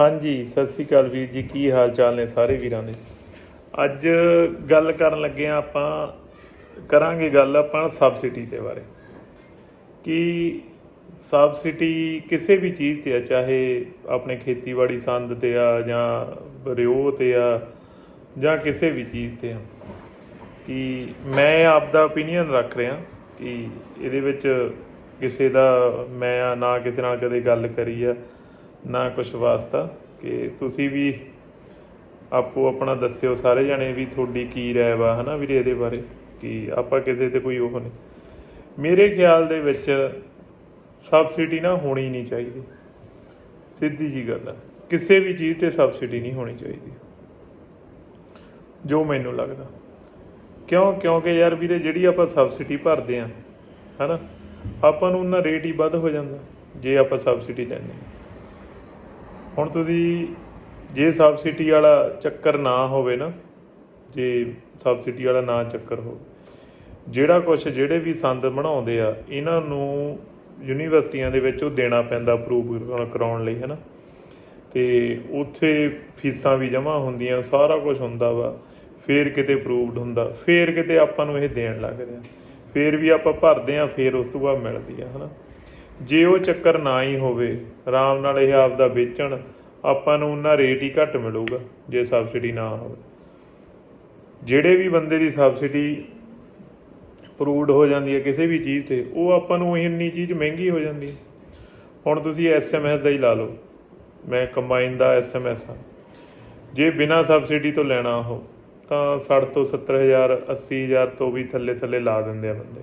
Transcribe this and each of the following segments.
ਹਾਂਜੀ, ਸਤਿ ਸ੍ਰੀ ਅਕਾਲ ਵੀਰ ਜੀ, ਕੀ ਹਾਲ ਚਾਲ ਨੇ ਸਾਰੇ ਵੀਰਾਂ ਦੇ? ਅੱਜ ਗੱਲ ਕਰਨ ਲੱਗੇ ਆ ਆਪਾਂ, ਕਰਾਂਗੇ ਗੱਲ ਆਪਾਂ ਸਬਸਿਡੀ ਦੇ ਬਾਰੇ। ਕਿ ਸਬਸਿਡੀ ਕਿਸੇ ਵੀ ਚੀਜ਼ ਤੇ ਆ, ਚਾਹੇ ਆਪਣੇ ਖੇਤੀਬਾੜੀ ਸੰਦ ਤੇ ਆ, ਜਾਂ ਰਿਓ ਤੇ ਆ, ਜਾਂ ਕਿਸੇ ਵੀ ਚੀਜ਼ ਤੇ ਆ। ਕਿ ਮੈਂ ਆਪ ਦਾ opinion ਰੱਖ ਰਿਹਾ ਕਿ ਇਹਦੇ ਵਿੱਚ ਕਿਸੇ ਦਾ ਮੈਂ ਨਾ ਕਿਸੇ ਨਾਲ ਕਦੇ ਗੱਲ ਕਰੀ ਆ। ਨਾ ਕੁਛ ਵਾਸਤਾ ਕਿ ਤੁਸੀਂ ਵੀ ਆਪੋ ਆਪਣਾ ਦੱਸਿਓ, ਸਾਰੇ ਜਣੇ ਵੀ ਤੁਹਾਡੀ ਕੀ ਰਾਏ ਵਾ, ਹਨਾ ਵੀਰੇ ਇਹਦੇ ਬਾਰੇ, ਕਿ ਆਪਾਂ ਕਿਸੇ ਤੇ ਕੋਈ ਉਹ ਨਹੀਂ। ਮੇਰੇ ਖਿਆਲ ਦੇ ਵਿੱਚ ਸਬਸਿਡੀ ਨਾ ਹੋਣੀ ਨਹੀਂ ਚਾਹੀਦੀ। ਸਿੱਧੀ ਜੀ ਗੱਲ ਆ, ਕਿਸੇ ਵੀ ਚੀਜ਼ ਤੇ ਸਬਸਿਡੀ ਨਹੀਂ ਹੋਣੀ ਚਾਹੀਦੀ। ਜੋ ਮੈਨੂੰ ਲੱਗਦਾ। ਕਿਉਂ, ਕਿਉਂਕਿ ਯਾਰ ਵੀਰੇ ਜਿਹੜੀ ਆਪਾਂ ਸਬਸਿਡੀ ਭਰਦੇ ਆ, ਹਨਾ, ਆਪਾਂ ਨੂੰ ਉਹਨਾਂ ਰੇਟ ਹੀ ਵੱਧ ਹੋ ਜਾਂਦਾ, ਜੇ ਆਪਾਂ ਸਬਸਿਡੀ ਲੈਂਦੇ ਹਾਂ ਹੁਣ ਤੁਸੀਂ ਜੇ ਸਬਸਿਡੀ ਵਾਲਾ ਚੱਕਰ ਨਾ ਹੋਵੇ ਨਾ, ਜੇ ਸਬਸਿਡੀ ਵਾਲਾ ਨਾ ਚੱਕਰ ਹੋਵੇ, ਜਿਹੜਾ ਕੁਝ ਜਿਹੜੇ ਵੀ ਸੰਦ ਬਣਾਉਂਦੇ ਆ, ਇਹਨਾਂ ਨੂੰ ਯੂਨੀਵਰਸਿਟੀਆਂ ਦੇ ਵਿੱਚ ਉਹ ਦੇਣਾ ਪੈਂਦਾ ਅਪਰੂਵ ਕਰਾਉਣ ਲਈ, ਹੈਨਾ? ਤੇ ਉੱਥੇ ਫੀਸਾਂ ਵੀ ਜਮ੍ਹਾਂ ਹੁੰਦੀਆਂ, ਸਾਰਾ ਕੁਝ ਹੁੰਦਾ ਵਾ, ਫੇਰ ਕਿਤੇ ਅਪਰੂਵਡ ਹੁੰਦਾ, ਫੇਰ ਕਿਤੇ ਆਪਾਂ ਨੂੰ ਇਹ ਦੇਣ ਲੱਗਦੇ ਆ ਫੇਰ ਵੀ ਆਪਾਂ ਭਰਦੇ ਆ ਫੇਰ ਉਸ ਤੋਂ ਬਾਅਦ ਮਿਲਦੀ ਆ, ਹਨਾ? ਜੇ ਉਹ ਚੱਕਰ ਨਾ ਹੀ ਹੋਵੇ, ਆਰਾਮ ਨਾਲ ਇਹ ਆਪਦਾ ਵੇਚਣ, ਆਪਾਂ ਨੂੰ ਉਹਨਾਂ ਰੇਟ ਹੀ ਘੱਟ ਮਿਲੂਗਾ, ਜੇ ਸਬਸਿਡੀ ਨਾ ਹੋਵੇ। ਜਿਹੜੇ ਵੀ ਬੰਦੇ ਦੀ ਸਬਸਿਡੀ ਅਪਰੂਵਡ ਹੋ ਜਾਂਦੀ ਹੈ ਕਿਸੇ ਵੀ ਚੀਜ਼ ਤੇ, ਉਹ ਆਪਾਂ ਨੂੰ ਇੰਨੀ ਚੀਜ਼ ਮਹਿੰਗੀ ਹੋ ਜਾਂਦੀ ਹੈ। ਹੁਣ ਤੁਸੀਂ ਐਸਐਮਐਸ ਦਾ ਹੀ ਲਾ ਲਓ। ਮੈਂ ਕੰਬਾਈਨ ਦਾ ਐਸਐਮਐਸ ਆ ਜੇ ਬਿਨਾ ਸਬਸਿਡੀ ਤੋਂ ਲੈਣਾ ਉਹ, ਤਾਂ 60 ਤੋਂ 70000 80000 ਤੋਂ ਵੀ ਥੱਲੇ ਥੱਲੇ ਲਾ ਦਿੰਦੇ ਆ ਬੰਦੇ।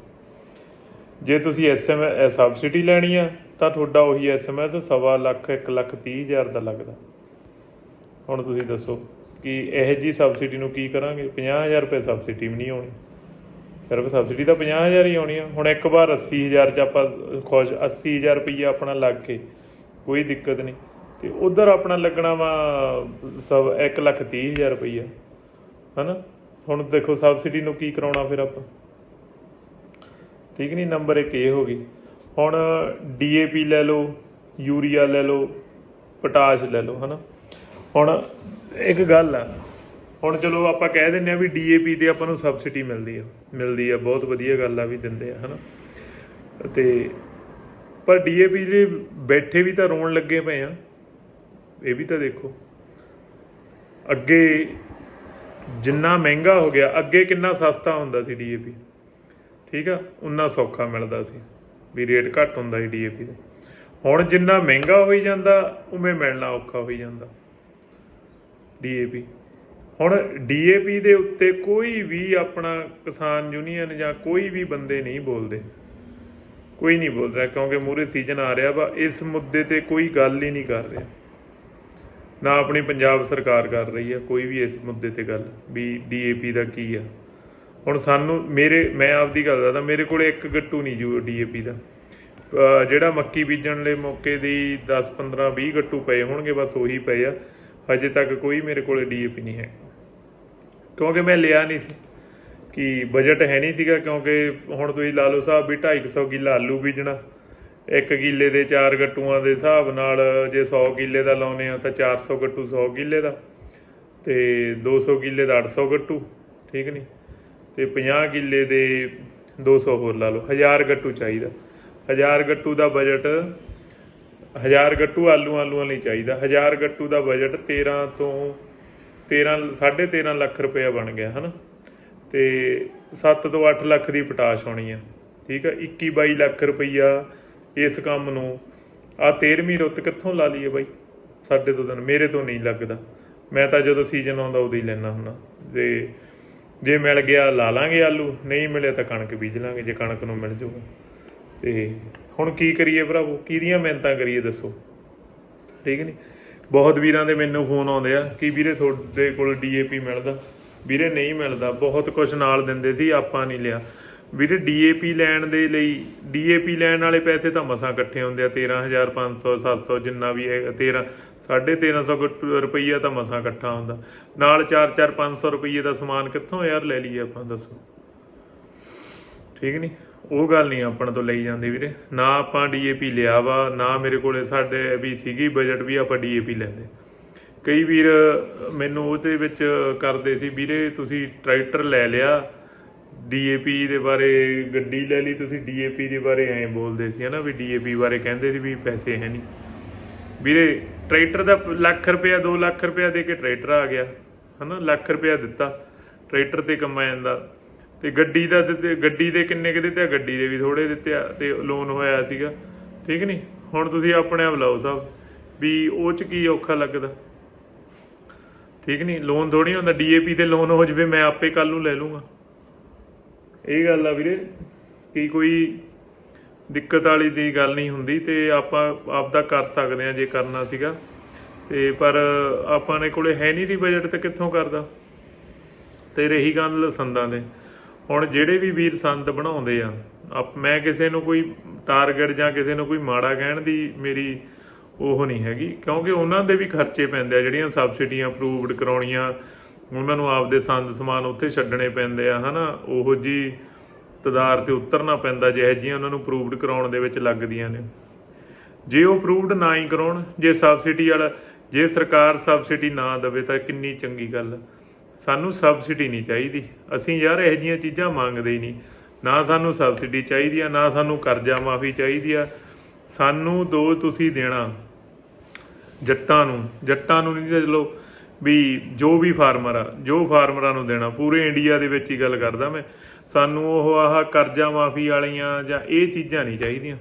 ਜੇ ਤੁਸੀਂ ਐਸਐਮਐਸ ਸਬਸਿਡੀ ਲੈਣੀ ਆ, ਤਾਂ ਤੁਹਾਡਾ ਉਹੀ ਐਸਐਮਐਸ ਸਵਾ ਲੱਖ 1 ਲੱਖ 30 ਹਜ਼ਾਰ ਦਾ ਲੱਗਦਾ। ਹੁਣ ਤੁਸੀਂ ਦੱਸੋ ਕਿ ਇਹ ਜੀ ਸਬਸਿਡੀ ਨੂੰ ਕੀ ਕਰਾਂਗੇ? 50000 ਰੁਪਏ ਸਬਸਿਡੀ ਵੀ ਨਹੀਂ ਆਉਣੀ। ਸਿਰਫ ਸਬਸਿਡੀ ਤਾਂ 50000 ਹੀ ਆਉਣੀ ਆ। ਹੁਣ ਇੱਕ ਵਾਰ 80000 ਚ ਆਪਾਂ, ਖੁਸ਼ 80000 ਰੁਪਈਆ ਆਪਣਾ ਲੱਗ ਕੇ, ਕੋਈ ਦਿੱਕਤ ਨਹੀਂ। ਤੇ ਉਧਰ ਆਪਣਾ ਲੱਗਣਾ ਵਾ ਸਭ 1 ਲੱਖ 30 ਹਜ਼ਾਰ ਰੁਪਈਆ। ਹਨਾ? ਹੁਣ ਦੇਖੋ ਸਬਸਿਡੀ ਨੂੰ ਕੀ ਕਰਾਉਣਾ ਫਿਰ ਆਪਾਂ? ਠੀਕ ਨਹੀਂ ਨੰਬਰ 1 ਇਹ ਹੋ ਗਈ। ਹੁਣ ਡੀਏਪੀ ਲੈ ਲਓ, ਯੂਰੀਆ ਲੈ ਲਓ, ਪੋਟਾਸ਼ ਲੈ ਲਓ, ਹਨਾ? ਹੁਣ ਇੱਕ ਗੱਲ ਆ, ਹੁਣ ਚਲੋ ਆਪਾਂ ਕਹਿ ਦਿੰਨੇ ਆ ਵੀ ਡੀਏਪੀ ਤੇ ਆਪਾਂ ਨੂੰ ਸਬਸਿਡੀ ਮਿਲਦੀ ਆ ਮਿਲਦੀ ਆ, ਬਹੁਤ ਵਧੀਆ ਗੱਲ ਆ ਵੀ ਦਿੰਦੇ ਆ, ਹਨਾ? ਤੇ ਪਰ ਡੀਏਪੀ ਦੇ ਬੈਠੇ ਵੀ ਤਾਂ ਰੋਣ ਲੱਗੇ ਪਏ ਆ, ਇਹ ਵੀ ਤਾਂ ਦੇਖੋ। ਅੱਗੇ ਜਿੰਨਾ ਮਹਿੰਗਾ ਹੋ ਗਿਆ, ਅੱਗੇ ਕਿੰਨਾ ਸਸਤਾ ਹੁੰਦਾ ਸੀ ਡੀਏਪੀ ਠੀਕ ਆ? ਉਨਾ ਸੌਖਾ ਮਿਲਦਾ ਸੀ ਵੀ ਰੇਟ ਘੱਟ ਹੁੰਦਾ ਸੀ ਡੀਏਪੀ ਦਾ। ਹੁਣ ਜਿੰਨਾ ਮਹਿੰਗਾ ਹੋਈ ਜਾਂਦਾ, ਉਵੇਂ ਮਿਲਣਾ ਔਖਾ ਹੋਈ ਜਾਂਦਾ। ਡੀਏਪੀ ਹੁਣ ਡੀਏਪੀ ਦੇ ਉੱਤੇ ਕੋਈ ਵੀ ਆਪਣਾ ਕਿਸਾਨ ਯੂਨੀਅਨ ਜਾਂ ਕੋਈ ਵੀ ਬੰਦੇ ਨਹੀਂ ਬੋਲਦੇ। ਕੋਈ ਨਹੀਂ ਬੋਲ ਰਿਹਾ ਕਿਉਂਕਿ ਮੂਰੇ ਸੀਜ਼ਨ ਆ ਰਿਹਾ ਵਾ, ਇਸ ਮੁੱਦੇ ਤੇ ਕੋਈ ਗੱਲ ਹੀ ਨਹੀਂ ਕਰ ਰਿਹਾ। ਨਾ ਆਪਣੀ ਪੰਜਾਬ ਸਰਕਾਰ ਕਰ ਰਹੀ ਆ, ਕੋਈ ਵੀ ਇਸ ਮੁੱਦੇ ਤੇ ਗੱਲ, ਵੀ ਡੀਏਪੀ ਦਾ ਕੀ ਆ। ਹੁਣ ਸਾਨੂੰ ਮੇਰੇ, ਮੈਂ ਆਪਦੀ ਗੱਲ ਦੱਸਦਾ, ਮੇਰੇ ਕੋਲੇ ਇੱਕ ਗੱਟੂ ਨਹੀਂ ਜੂ ਡੀਏਪੀ ਦਾ। ਜਿਹੜਾ ਮੱਕੀ ਬੀਜਣ ਲਈ ਮੌਕੇ ਦੀ 10 15 20 ਗੱਟੂ ਪਏ ਹੋਣਗੇ, ਬਸ ਉਹੀ ਪਏ ਆ। ਹਜੇ ਤੱਕ ਕੋਈ ਮੇਰੇ ਕੋਲੇ ਡੀਏਪੀ ਨਹੀਂ ਹੈ। ਕਿਉਂਕਿ ਮੈਂ ਲਿਆ ਨਹੀਂ ਸੀ। ਕਿ ਬਜਟ ਹੈ ਨਹੀਂ ਸੀਗਾ, ਕਿਉਂਕਿ ਹੁਣ ਤੁਸੀਂ ਲਾ ਲਓ ਸਾਹਿਬ ਵੀ 250 ਕਿੱਲਾ ਆਲੂ ਬੀਜਣਾ। ਇੱਕ ਕਿੱਲੇ ਦੇ ਚਾਰ ਗੱਟੂਆਂ ਦੇ ਹਿਸਾਬ ਨਾਲ ਜੇ 100 ਕਿੱਲੇ ਦਾ ਲਾਉਨੇ ਆ ਤਾਂ 400 ਗੱਟੂ 100 ਕਿੱਲੇ ਦਾ ਤੇ 200 ਕਿੱਲੇ ਦਾ 800 ਗੱਟੂ, ਠੀਕ ਨਹੀਂ? ਤੇ 50 ਕਿੱਲੇ ਦੇ 200 ਹੋਰ ਲਾ ਲਓ 1000 ਗੱਟੂ ਚਾਹੀਦਾ। 1000 ਗੱਟੂ ਦਾ ਬਜਟ 1000 ਗੱਟੂ ਆਲੂ ਆਲੂਆਂ ਲਈ ਚਾਹੀਦਾ। 1000 ਗੱਟੂ ਦਾ ਬਜਟ 13 ਤੋਂ 13 13.5 ਲੱਖ ਰੁਪਇਆ ਬਣ ਗਿਆ, ਹਨਾ? ਤੇ 7 ਤੋਂ 8 ਲੱਖ ਦੀ ਪਟਾਸ਼ ਹੋਣੀ ਆ, ਠੀਕ ਆ? 21 22 ਲੱਖ ਰੁਪਈਆ ਇਸ ਕੰਮ ਨੂੰ। ਆ 13ਵੀਂ ਰੁੱਤ ਕਿੱਥੋਂ ਲਾ ਲਈਏ ਬਾਈ? ਸਾਡੇ ਤੋਂ ਦਿਨ ਮੇਰੇ ਤੋਂ ਨਹੀਂ ਲੱਗਦਾ। ਮੈਂ ਤਾਂ ਜਦੋਂ ਸੀਜ਼ਨ ਆਉਂਦਾ ਉਦੋਂ ਹੀ ਲੈਣਾ ਹੁੰਦਾ। ਤੇ ਜੇ ਮਿਲ ਗਿਆ ਲਾ ਲਾਂਗੇ ਆਲੂ, ਨਹੀਂ ਮਿਲਿਆ ਤਾਂ ਕਣਕ ਬੀਜ ਲਾਂਗੇ, ਜੇ ਕਣਕ ਨੂੰ ਮਿਲ ਜੂਗਾ। ਤੇ ਹੁਣ ਕੀ ਕਰੀਏ ਭਰਾਵੋ? ਕਿਹਦੀਆਂ ਮਿਹਨਤਾਂ ਕਰੀਏ ਦੱਸੋ? ਠੀਕ ਨਹੀਂ? ਬਹੁਤ ਵੀਰਾਂ ਦੇ ਮੈਨੂੰ ਫੋਨ ਆਉਂਦੇ ਆ ਕਿ ਵੀਰੇ ਤੁਹਾਡੇ ਕੋਲ ਡੀਏਪੀ ਮਿਲਦਾ। ਵੀਰੇ ਨਹੀਂ ਮਿਲਦਾ, ਬਹੁਤ ਕੁਝ ਨਾਲ ਦਿੰਦੇ ਸੀ, ਆਪਾਂ ਨਹੀਂ ਲਿਆ। ਵੀਰੇ ਡੀਏਪੀ ਲੈਣ ਦੇ ਲਈ ਡੀਏਪੀ ਲੈਣ ਵਾਲੇ ਪੈਸੇ ਤਾਂ ਮਸਾਂ ਇਕੱਠੇ ਹੁੰਦੇ ਆ 13500 700 ਜਿੰਨਾ ਵੀ ਹੈ 13 1350 ਰੁਪਈਆ ਤਾਂ ਮਸਾਂ ਇਕੱਠਾ ਹੁੰਦਾ। ਨਾਲ 4-4 500 ਰੁਪਈਏ ਦਾ ਸਮਾਨ ਕਿੱਥੋਂ ਯਾਰ? ਲੈ ਲਈਏ ਆਪਾਂ, ਦੱਸੋ। ਠੀਕ ਨਹੀਂ ਉਹ ਗੱਲ ਨਹੀਂ ਆਪਣ ਤੋਂ ਲਈ ਜਾਂਦੀ ਵੀਰੇ। ਨਾ ਆਪਾਂ ਡੀਏਪੀ ਲਿਆ ਵਾ, ਨਾ ਮੇਰੇ ਕੋਲੇ ਸਾਡੇ ਵੀ ਸੀਗੀ ਬਜਟ ਵੀ ਆਪਾਂ ਡੀਏਪੀ ਲੈਂਦੇ। ਕਈ ਵੀਰ ਮੈਨੂੰ ਉਹਦੇ ਵਿੱਚ ਕਰਦੇ ਸੀ, ਵੀਰੇ ਤੁਸੀਂ ਟਰੈਕਟਰ ਲੈ ਲਿਆ ਡੀਏਪੀ ਦੇ ਬਾਰੇ ਗੱਡੀ ਲੈ ਲਈ, ਤੁਸੀਂ ਡੀਏਪੀ ਦੇ ਬਾਰੇ ਐਂ ਬੋਲਦੇ ਸੀ ਹਨਾ ਵੀ ਡੀਏਪੀ ਬਾਰੇ ਕਹਿੰਦੇ ਸੀ ਵੀ ਪੈਸੇ ਹੈ ਨਹੀਂ ਵੀਰੇ ਟਰੈਕਟਰ ਦਾ ਲੱਖ ਰੁਪਇਆ 2 ਲੱਖ ਰੁਪਇਆ ਦੇ ਕੇ ਟਰੈਕਟਰ ਆ ਗਿਆ, ਹਨਾ? ਲੱਖ ਰੁਪਇਆ ਦਿੱਤਾ, ਟਰੈਕਟਰ ਤੇ ਕਮਾ ਜਾਂਦਾ। ਤੇ ਗੱਡੀ ਦਾ ਦਿੱਤੇ ਗੱਡੀ ਦੇ ਕਿੰਨੇ ਕੁ ਦਿੱਤੇ? ਗੱਡੀ ਦੇ ਵੀ ਥੋੜੇ ਦਿੱਤੇ ਆ, ਤੇ ਲੋਨ ਹੋਇਆ ਸੀਗਾ। ਠੀਕ ਨਹੀਂ ਹੁਣ ਤੁਸੀਂ ਆਪਣੇ ਆਪ ਲਾਓ ਸਾਹਿਬ ਵੀ ਉਹ ਚ ਕੀ ਔਖਾ ਲੱਗਦਾ? ਠੀਕ ਨਹੀਂ ਲੋਨ ਥੋੜੀ ਹੁੰਦਾ ਡੀਏਪੀ ਤੇ ਲੋਨ ਹੋ ਜਵੇ, ਮੈਂ ਆਪੇ ਕੱਲ ਨੂੰ ਲੈ ਲੂੰਗਾ। ਇਹ ਗੱਲ ਆ ਵੀਰੇ, ਕਿ ਕੋਈ ਦਿੱਕਤ ਵਾਲੀ ਦੀ ਗੱਲ ਨਹੀਂ ਹੁੰਦੀ ਤੇ ਆਪਾਂ ਆਪਦਾ ਕਰ ਸਕਦੇ ਆ ਜੇ ਕਰਨਾ ਸੀਗਾ। ਤੇ ਪਰ ਆਪਾਂ ਨੇ ਕੋਲੇ ਹੈ ਨਹੀਂ ਦੀ ਬਜਟ ਤੇ ਕਿੱਥੋਂ ਕਰਦਾ। ਤੇ ਰਹੀ ਗੱਲ ਸੰਦਾਂ ਦੇ। ਹੁਣ ਜਿਹੜੇ ਵੀ ਵੀਰ ਸੰਦ ਬਣਾਉਂਦੇ ਆ, ਆਪ ਮੈਂ ਕਿਸੇ ਨੂੰ ਕੋਈ ਟਾਰਗੇਟ ਜਾਂ ਕਿਸੇ ਨੂੰ ਕੋਈ ਮਾੜਾ ਕਹਿਣ ਦੀ ਮੇਰੀ ਉਹ ਨਹੀਂ ਹੈਗੀ, ਕਿਉਂਕਿ ਉਹਨਾਂ ਦੇ ਵੀ ਖਰਚੇ ਪੈਂਦੇ ਆ, ਜਿਹੜੀਆਂ ਸਬਸਿਡੀਆਂ ਅਪਰੂਵਡ ਕਰਾਉਣੀਆਂ, ਉਹਨਾਂ ਨੂੰ ਆਪਦੇ ਸੰਦ ਸਮਾਨ ਉੱਥੇ ਛੱਡਣੇ ਪੈਂਦੇ ਆ, ਹਨਾ? ਉਹੋ ਜੀ ਤਦਾਰ ਤੇ ਉਤਰਨਾ ਪੈਂਦਾ ਜਿਹੇ ਜਿਹੀਆਂ ਉਹਨਾਂ ਨੂੰ ਅਪਰੂਵਡ ਕਰਾਉਣ ਦੇ ਵਿੱਚ ਲੱਗਦੀਆਂ ਨੇ। ਜੇ ਉਹ ਅਪਰੂਵਡ ਨਾ ਹੀ ਕਰਾਉਣ, ਜੇ ਸਬਸਿਡੀ ਵਾਲਾ ਜੇ ਸਰਕਾਰ ਸਬਸਿਡੀ ਨਾ ਦੇਵੇ ਤਾਂ ਕਿੰਨੀ ਚੰਗੀ ਗੱਲ। ਸਾਨੂੰ ਸਬਸਿਡੀ ਨਹੀਂ ਚਾਹੀਦੀ। ਅਸੀਂ ਯਾਰ ਇਹੋ ਜਿਹੀਆਂ ਚੀਜ਼ਾਂ ਮੰਗਦੇ ਹੀ ਨਹੀਂ। ਨਾ ਸਾਨੂੰ ਸਬਸਿਡੀ ਚਾਹੀਦੀ ਆ, ਨਾ ਸਾਨੂੰ ਕਰਜ਼ਾ ਮਾਫੀ ਚਾਹੀਦੀ ਆ। ਸਾਨੂੰ ਦੋ ਤੁਸੀਂ ਦੇਣਾ ਜੱਟਾਂ ਨੂੰ। ਜੱਟਾਂ ਨੂੰ ਨਹੀਂ ਤਾਂ ਚਲੋ ਵੀ ਜੋ ਵੀ ਫਾਰਮਰ ਆ, ਜੋ ਫਾਰਮਰਾਂ ਨੂੰ ਦੇਣਾ। ਪੂਰੇ ਇੰਡੀਆ ਦੇ ਵਿੱਚ ਹੀ ਗੱਲ ਕਰਦਾ ਮੈਂ। ਸਾਨੂੰ ਉਹ ਆਹ ਕਰਜ਼ਾ ਮਾਫੀ ਵਾਲੀਆਂ ਜਾਂ ਇਹ ਚੀਜ਼ਾਂ ਨਹੀਂ ਚਾਹੀਦੀਆਂ।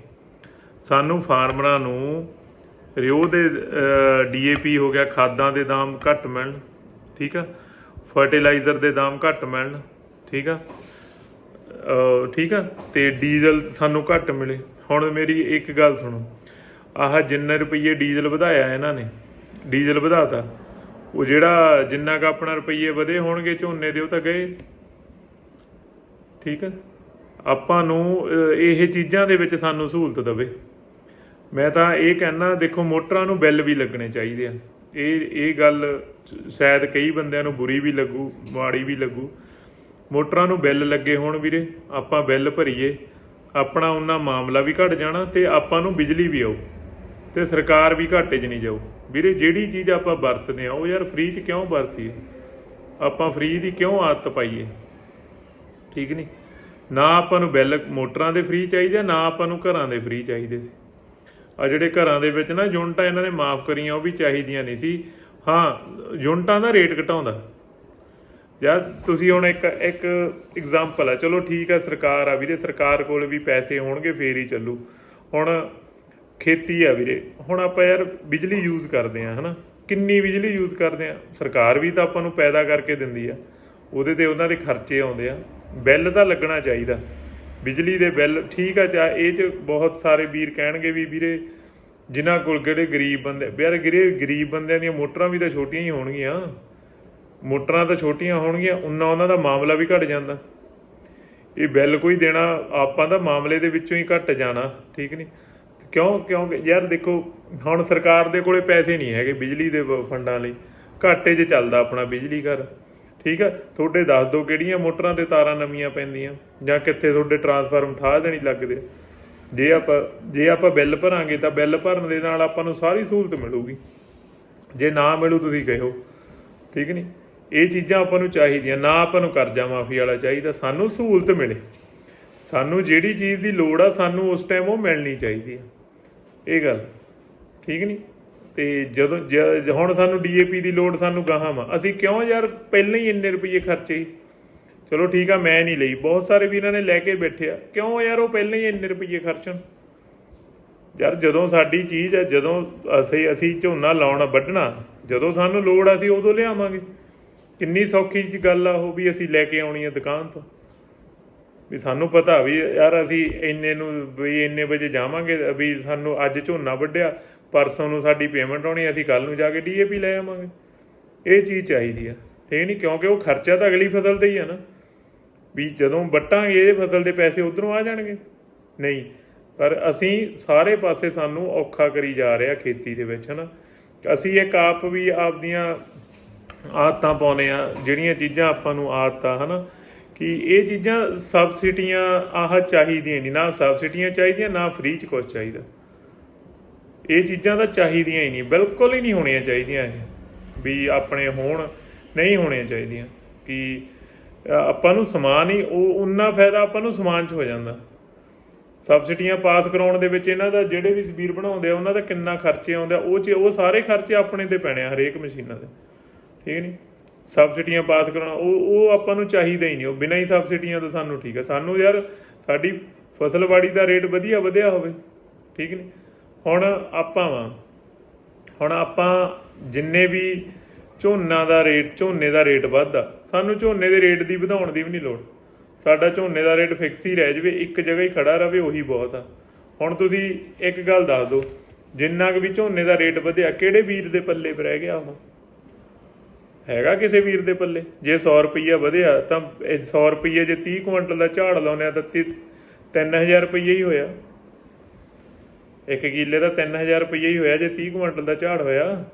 ਸਾਨੂੰ ਫਾਰਮਰਾਂ ਨੂੰ ਰਿਓ ਦੇ ਡੀਏਪੀ ਹੋ ਗਿਆ, ਖਾਦਾਂ ਦੇ ਦਾਮ ਘੱਟ ਮਿਲਣ, ਠੀਕ ਆ? ਫਰਟੀਲਾਈਜ਼ਰ ਦੇ ਦਾਮ ਘੱਟ ਮਿਲਣ, ਠੀਕ ਆ? ਠੀਕ ਆ? ਤੇ ਡੀਜ਼ਲ ਸਾਨੂੰ ਘੱਟ ਮਿਲੇ। ਹੁਣ ਮੇਰੀ ਇੱਕ ਗੱਲ ਸੁਣੋ। ਆਹ ਜਿੰਨੇ ਰੁਪਏ ਡੀਜ਼ਲ ਵਧਾਇਆ ਇਹਨਾਂ ਨੇ, ਡੀਜ਼ਲ ਵਧਾਤਾ, ਉਹ ਜਿਹੜਾ ਜਿੰਨਾ ਕ ਆਪਣਾ ਰੁਪਏ ਵਧੇ ਹੋਣਗੇ, ਝੋਨੇ ਦੇ ਉਹ ਤਾਂ ਗਏ। ਠੀਕ ਹੈ। ਆਪਾਂ ਨੂੰ ਇਹ ਚੀਜ਼ਾਂ ਦੇ ਵਿੱਚ ਸਾਨੂੰ ਸਹੂਲਤ ਦੇਵੇ। ਮੈਂ ਤਾਂ ਇਹ ਕਹਿਣਾ ਦੇਖੋ, ਮੋਟਰਾਂ ਨੂੰ ਬਿੱਲ ਵੀ ਲੱਗਣੇ ਚਾਹੀਦੇ ਆ। ਇਹ ਇਹ ਗੱਲ ਸ਼ਾਇਦ ਕਈ ਬੰਦਿਆਂ ਨੂੰ ਬੁਰੀ ਵੀ ਲੱਗੂ, ਮਾੜੀ ਵੀ ਲੱਗੂ। ਮੋਟਰਾਂ ਨੂੰ ਬਿੱਲ ਲੱਗੇ ਹੋਣ ਵੀਰੇ, ਆਪਾਂ ਬਿੱਲ ਭਰੀਏ। ਆਪਣਾ ਉਹਨਾਂ ਮਾਮਲਾ ਵੀ ਘਟ ਜਾਣਾ ਤੇ ਆਪਾਂ ਨੂੰ ਬਿਜਲੀ ਵੀ ਆਊ। ਤੇ ਸਰਕਾਰ ਵੀ ਘਾਟੇ 'ਚ ਨਹੀਂ ਜਾਊ। ਵੀਰੇ, ਜਿਹੜੀ ਚੀਜ਼ ਆਪਾਂ ਵਰਤਦੇ ਆ, ਉਹ ਯਾਰ ਫ੍ਰੀ 'ਚ ਕਿਉਂ ਵਰਤੀਏ? ਆਪਾਂ ਫ੍ਰੀ ਦੀ ਕਿਉਂ ਆਦਤ ਪਾਈਏ? ਠੀਕ ਨਹੀਂ। ਨਾ ਆਪਾਂ ਨੂੰ ਬਿੱਲ ਮੋਟਰਾਂ ਦੇ ਫ੍ਰੀ ਚਾਹੀਦੇ ਆ, ਨਾ ਆਪਾਂ ਨੂੰ ਘਰਾਂ ਦੇ ਫ੍ਰੀ ਚਾਹੀਦੇ ਸੀ। ਆ ਜਿਹੜੇ ਘਰਾਂ ਦੇ ਵਿੱਚ ਨਾ ਯੂਨਿਟਾਂ ਇਹਨਾਂ ਨੇ ਮਾਫ ਕਰੀਆਂ ਉਹ ਵੀ ਚਾਹੀਦੀਆਂ ਨਹੀਂ ਸੀ। ਹਾਂ ਯੂਨਿਟਾਂ ਦਾ ਰੇਟ ਘਟਾਉਂਦਾ। ਯਾਰ ਤੁਸੀਂ ਹੁਣ ਇੱਕ ਇੱਕ ਐਗਜ਼ਾਮਪਲ ਆ। ਚਲੋ ਠੀਕ ਆ ਸਰਕਾਰ ਆ ਵੀਰੇ ਸਰਕਾਰ ਕੋਲ ਵੀ ਪੈਸੇ ਹੋਣਗੇ ਫੇਰ ਹੀ ਚੱਲੂ। ਹੁਣ ਖੇਤੀ ਆ ਵੀਰੇ। ਹੁਣ ਆਪਾਂ ਯਾਰ ਬਿਜਲੀ ਯੂਜ਼ ਕਰਦੇ ਆ ਹਨਾ? ਕਿੰਨੀ ਬਿਜਲੀ ਯੂਜ਼ ਕਰਦੇ ਆ? ਸਰਕਾਰ ਵੀ ਤਾਂ ਆਪਾਂ ਨੂੰ ਪੈਦਾ ਕਰਕੇ ਦਿੰਦੀ ਆ। ਉਹਦੇ ਤੇ ਉਹਨਾਂ ਦੇ ਖਰਚੇ ਆਉਂਦੇ ਆ। ਬਿੱਲ ਤਾਂ ਲੱਗਣਾ ਚਾਹੀਦਾ। ਬਿਜਲੀ ਦੇ ਬਿੱਲ, ਠੀਕ ਆ, ਚਾ, ਇਹ ਚ ਬਹੁਤ ਸਾਰੇ ਵੀਰ ਕਹਿਣਗੇ ਵੀ ਵੀਰੇ, ਜਿਨ੍ਹਾਂ ਕੋਲ ਕਿਹੜੇ ਗਰੀਬ ਬੰਦੇ ਯਾਰ ਗਿਰੇ ਗਰੀਬ ਬੰਦਿਆਂ ਦੀਆਂ ਮੋਟਰਾਂ ਵੀ ਤਾਂ ਛੋਟੀਆਂ ਹੀ ਹੋਣਗੀਆਂ। ਮੋਟਰਾਂ ਤਾਂ ਛੋਟੀਆਂ ਹੋਣਗੀਆਂ, ਉਨਾ ਉਹਨਾਂ ਦਾ ਮਾਮਲਾ ਵੀ ਘਟ ਜਾਂਦਾ। ਇਹ ਬਿੱਲ ਕੋਈ ਦੇਣਾ, ਆਪਾਂ ਦਾ ਮਾਮਲੇ ਦੇ ਵਿੱਚੋਂ ਹੀ ਘਟ ਜਾਣਾ, ਠੀਕ ਨਹੀਂ ਕਿਉਂ ਕਿਉਂਕਿ ਯਾਰ ਦੇਖੋ, ਹੁਣ ਸਰਕਾਰ ਦੇ ਕੋਲੇ ਪੈਸੇ ਨਹੀਂ ਹੈਗੇ ਬਿਜਲੀ ਦੇ ਫੰਡਾਂ ਲਈ। ਘਾਟੇ 'ਚ ਚੱਲਦਾ ਆਪਣਾ ਬਿਜਲੀ ਘਰ। ਠੀਕ ਆ? ਤੁਹਾਡੇ ਦੱਸ ਦਿਓ ਕਿਹੜੀਆਂ ਮੋਟਰਾਂ ਤੇ ਤਾਰਾਂ ਨਵੀਆਂ ਪੈਂਦੀਆਂ? ਜਾਂ ਕਿੱਥੇ ਤੁਹਾਡੇ ਟਰਾਂਸਫਾਰਮ ਠਾਹ ਦੇਣੀ ਲੱਗਦੇ ਜੇ ਆਪਾਂ ਜੇ ਆਪਾਂ ਬਿੱਲ ਭਰਾਂਗੇ ਤਾਂ ਬਿੱਲ ਭਰਨ ਦੇ ਨਾਲ ਆਪਾਂ ਨੂੰ ਸਾਰੀ ਸਹੂਲਤ ਮਿਲੂਗੀ। ਜੇ ਨਾ ਮਿਲੂ ਤੁਸੀਂ ਕਹਿਓ ਠੀਕ ਨਹੀਂ ਇਹ ਚੀਜ਼ਾਂ ਆਪਾਂ ਨੂੰ ਚਾਹੀਦੀਆਂ। ਨਾ ਆਪਾਂ ਨੂੰ ਕਰਜ਼ਾ ਮਾਫੀ ਵਾਲਾ ਚਾਹੀਦਾ। ਸਾਨੂੰ ਸਹੂਲਤ ਮਿਲੇ। ਸਾਨੂੰ ਜਿਹੜੀ ਚੀਜ਼ ਦੀ ਲੋੜ ਆ, ਸਾਨੂੰ ਉਸ ਟਾਈਮ ਉਹ ਮਿਲਣੀ ਚਾਹੀਦੀ ਆ। ਇਹ ਗੱਲ। ਠੀਕ ਨਹੀਂ ਤੇ ਜਦੋਂ ਜ- ਹੁਣ ਸਾਨੂੰ ਡੀਏਪੀ ਦੀ ਲੋੜ ਸਾਨੂੰ ਗਾਹਾਂ ਵਾ। ਅਸੀਂ ਕਿਉਂ ਯਾਰ ਪਹਿਲਾਂ ਹੀ ਇੰਨੇ ਰੁਪਏ ਖਰਚੇ? ਚਲੋ ਠੀਕ ਆ, ਮੈਂ ਨਹੀਂ ਲਈ। ਬਹੁਤ ਸਾਰੇ ਵੀਰਾਂ ਨੇ ਲੈ ਕੇ ਬੈਠੇ ਆ। ਕਿਉਂ ਯਾਰ ਉਹ ਪਹਿਲਾਂ ਹੀ ਇੰਨੇ ਰੁਪਏ ਖਰਚਣ? ਯਾਰ ਜਦੋਂ ਸਾਡੀ ਚੀਜ਼ ਹੈ ਜਦੋਂ ਅਸੀਂ ਅਸੀਂ ਝੋਨਾ ਲਾਉਣਾ, ਵੱਢਣਾ, ਜਦੋਂ ਸਾਨੂੰ ਲੋੜ ਆ, ਅਸੀਂ ਉਦੋਂ ਲਿਆਵਾਂਗੇ। ਕਿੰਨੀ ਸੌਖੀ ਜੀ ਗੱਲ ਆ ਉਹ ਵੀ ਅਸੀਂ ਲੈ ਕੇ ਆਉਣੀ ਆ ਦੁਕਾਨ ਤੋਂ। ਵੀ ਸਾਨੂੰ ਪਤਾ ਵੀ ਯਾਰ ਅਸੀਂ ਇੰਨੇ ਨੂੰ, ਵੀ ਇੰਨੇ ਵਜੇ ਜਾਵਾਂਗੇ, ਵੀ ਸਾਨੂੰ ਅੱਜ ਝੋਨਾ ਵੱਢਿਆ। ਪਰਸੋਂ ਨੂੰ ਸਾਡੀ ਪੇਮੈਂਟ ਆਉਣੀ ਅਸੀਂ ਕੱਲ ਨੂੰ ਜਾ ਕੇ ਡੀਏਪੀ ਲੈ ਆਵਾਂਗੇ। ਇਹ ਚੀਜ਼ ਚਾਹੀਦੀ ਆ ਇਹ ਨਹੀਂ ਕਿਉਂਕਿ ਉਹ ਖਰਚਾ ਤਾਂ ਅਗਲੀ ਫਸਲ ਤੇ ਹੀ ਆ ਨਾ। ਵੀ ਜਦੋਂ ਵੱਟਾਂਗੇ, ਇਹ ਫਸਲ ਦੇ ਪੈਸੇ ਉਧਰੋਂ ਆ ਜਾਣਗੇ। ਨਹੀਂ, ਪਰ ਅਸੀਂ ਸਾਰੇ ਪਾਸੇ ਸਾਨੂੰ ਔਖਾ ਕਰੀ ਜਾ ਰਿਹਾ ਖੇਤੀ ਦੇ ਵਿੱਚ, ਹਨਾ। ਅਸੀਂ ਇੱਕ ਆਪ ਵੀ ਆਪਦੀਆਂ ਆਦਤਾਂ ਪਾਉਨੇ ਆ ਜਿਹੜੀਆਂ ਚੀਜ਼ਾਂ ਆਪਾਂ ਨੂੰ ਆਦਤਾਂ, ਹਨਾ। ਕਿ ਇਹ ਚੀਜ਼ਾਂ ਸਬਸਿਡੀਆਂ ਆਹ ਚਾਹੀਦੀਆਂ ਨਹੀਂ। ਨਾ ਸਬਸਿਡੀਆਂ ਚਾਹੀਦੀਆਂ, ਨਾ ਫ੍ਰੀ ਚ ਕੁਝ ਚਾਹੀਦਾ। ਇਹ ਚੀਜ਼ਾਂ ਤਾਂ ਚਾਹੀਦੀਆਂ ਹੀ ਨਹੀਂ, ਬਿਲਕੁਲ ਹੀ ਨਹੀਂ ਹੋਣੀਆਂ ਚਾਹੀਦੀਆਂ ਇਹ, ਵੀ ਆਪਣੇ ਹੋਣ ਨਹੀਂ ਹੋਣੀਆਂ ਚਾਹੀਦੀਆਂ, ਕਿ ਆਪਾਂ ਨੂੰ ਸਮਾਨ ਹੀ, ਉਹ ਉਨਾ ਫਾਇਦਾ ਆਪਾਂ ਨੂੰ ਸਮਾਨ 'ਚ ਹੋ ਜਾਂਦਾ। ਸਬਸਿਡੀਆਂ ਪਾਸ ਕਰਾਉਣ ਦੇ ਵਿੱਚ ਇਹਨਾਂ ਦਾ ਜਿਹੜੇ ਵੀ ਵੀਰ ਬਣਾਉਂਦੇ ਆ, ਉਹਨਾਂ ਦਾ ਕਿੰਨਾ ਖਰਚੇ ਆਉਂਦਾ, ਉਹ ਚ, ਉਹ ਸਾਰੇ ਖਰਚੇ ਆਪਣੇ ਤੇ ਪੈਣੇ ਆ, ਹਰੇਕ ਮਸ਼ੀਨਾਂ ਦੇ ਠੀਕ ਨਹੀਂ? ਸਬਸਿਡੀਆਂ ਪਾਸ ਕਰਾਉਣਾ, ਉਹ ਉਹ ਆਪਾਂ ਨੂੰ ਚਾਹੀਦਾ ਹੀ ਨਹੀਂ, ਉਹ ਬਿਨਾਂ ਹੀ ਸਬਸਿਡੀਆਂ ਤੋਂ ਸਾਨੂੰ ਠੀਕ ਆ। ਸਾਨੂੰ ਯਾਰ ਸਾਡੀ ਫਸਲਵਾੜੀ ਦਾ ਰੇਟ ਵਧੀਆ ਵਧਿਆ ਹੋਵੇ, ਠੀਕ ਨਹੀਂ? ਹੁਣ ਆਪਾਂ ਵਾਂ। ਹੁਣ ਆਪਾਂ ਜਿੰਨੇ ਵੀ ਝੋਨਾ ਦਾ ਰੇਟ ਝੋਨੇ ਦਾ ਰੇਟ ਵੱਧਦਾ, ਸਾਨੂੰ ਝੋਨੇ ਦੇ ਰੇਟ ਦੀ ਵਧਾਉਣ ਦੀ ਵੀ ਨਹੀਂ ਲੋੜ। ਸਾਡਾ ਝੋਨੇ ਦਾ ਰੇਟ ਫਿਕਸ ਹੀ ਰਹਿ ਜਾਵੇ, ਇੱਕ ਜਗ੍ਹਾ ਹੀ ਖੜਾ ਰਵੇ, ਉਹੀ ਬਹੁਤ ਆ। ਹੁਣ ਤੁਸੀਂ ਇੱਕ ਗੱਲ ਦੱਸ ਦਿਓ, ਜਿੰਨਾ ਕੁ ਵੀ ਝੋਨੇ ਦਾ ਰੇਟ ਵਧਿਆ, ਕਿਹੜੇ ਵੀਰ ਦੇ ਪੱਲੇ ਪਰ ਰਹਿ ਗਿਆ ਉਹ ਹੈਗਾ ਕਿਸੇ ਵੀਰ ਦੇ ਪੱਲੇ? ਜੇ 100 ਰੁਪਈਆ ਵਧਿਆ, ਤਾਂ ਇਹ 100 ਰੁਪਈਏ ਜੇ 30 ਕੁਇੰਟਲ ਦਾ ਝਾੜ ਲਾਉਨੇ ਆ, ਤਾਂ 3000 ਰੁਪਈਆ ਹੀ ਹੋਇਆ। ਇੱਕ ਕਿੱਲੇ ਦਾ 3000 ਰੁਪਈਆ ਹੀ ਹੋਇਆ, ਜੇ 30 ਕੁਇੰਟਲ ਦਾ ਝਾੜ ਹੋਇਆ,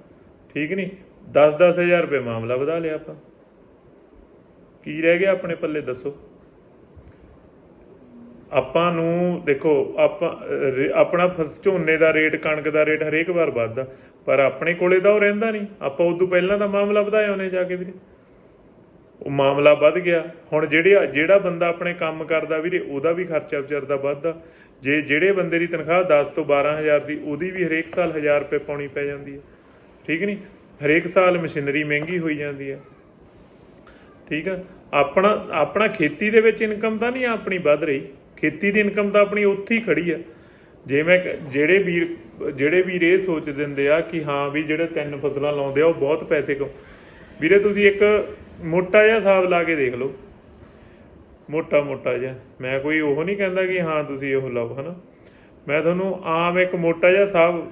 ਠੀਕ ਨਹੀਂ 10-10000 ਰੁਪਏ ਮਾਮਲਾ ਵਧਾ ਲਿਆ ਆਪਾਂ। ਕੀ ਰਹਿ ਗਿਆ ਆਪਣੇ ਪੱਲੇ, ਦੱਸੋ? ਆਪਾਂ ਨੂੰ, ਦੇਖੋ, ਆਪਾਂ ਆਪਣਾ ਝੋਨੇ ਦਾ ਰੇਟ, ਕਣਕ ਦਾ ਰੇਟ ਹਰੇਕ ਵਾਰ ਵੱਧਦਾ। ਪਰ ਆਪਣੇ ਕੋਲੇ ਤਾਂ ਉਹ ਰਹਿੰਦਾ ਨਹੀਂ ਆਪਾਂ ਉਦੋਂ ਪਹਿਲਾਂ ਦਾ ਮਾਮਲਾ ਵਧਾਇਆ ਉਹਨੇ ਜਾ ਕੇ ਵੀਰੇ। ਉਹ ਮਾਮਲਾ ਵੱਧ ਗਿਆ। ਹੁਣ ਜਿਹੜੇ ਜਿਹੜਾ ਬੰਦਾ ਆਪਣੇ ਕੰਮ ਕਰਦਾ ਵੀਰੇ, ਉਹਦਾ ਵੀ ਖਰਚਾ ਵਿਚਾਰ ਦਾ ਵੱਧਦਾ। ਜੇ ਜਿਹੜੇ ਬੰਦੇ ਦੀ ਤਨਖਾਹ 10 ਤੋਂ 12000 ਦੀ, ਉਹਦੀ ਵੀ ਹਰੇਕ ਸਾਲ 1000 ਰੁਪਏ ਪਾਉਣੀ ਪੈ ਜਾਂਦੀ ਹੈ। ਠੀਕ ਨਹੀਂ? ਹਰੇਕ ਸਾਲ ਮਸ਼ੀਨਰੀ ਮਹਿੰਗੀ ਹੋਈ ਜਾਂਦੀ ਹੈ। ਠੀਕ ਆ? ਆਪਣਾ ਆਪਣਾ ਖੇਤੀ ਦੇ ਵਿੱਚ ਇਨਕਮ ਤਾਂ ਨਹੀਂ ਆਪਣੀ ਵੱਧ ਰਹੀ। ਖੇਤੀ ਦੀ ਇਨਕਮ ਤਾਂ ਆਪਣੀ ਉੱਥੇ ਹੀ ਖੜੀ ਆ। ਜੇ ਮੈਂ ਜਿਹੜੇ ਵੀਰ ਜਿਹੜੇ ਵੀਰ ਇਹ ਸੋਚ ਦਿੰਦੇ ਆ ਕਿ ਹਾਂ ਵੀ ਜਿਹੜੇ ਤਿੰਨ ਫਸਲਾਂ ਲਾਉਂਦੇ ਆ, ਉਹ ਬਹੁਤ ਪੈਸੇ ਕੋ ਵੀਰੇ ਤੁਸੀਂ ਇੱਕ ਮੋਟਾ ਜਿਹਾ ਹਿਸਾਬ ਲਾ ਕੇ ਦੇਖ ਲਓ। ਮੋਟਾ ਮੋਟਾ ਜਿਹਾ। ਮੈਂ ਕੋਈ ਉਹ ਨਹੀਂ ਕਹਿੰਦਾ ਕਿ ਹਾਂ ਤੁਸੀਂ ਉਹ ਲਾਓ, ਹਨਾ? ਮੈਂ ਤੁਹਾਨੂੰ ਆਮ ਇੱਕ ਮੋਟਾ ਜਿਹਾ ਹਿਸਾਬ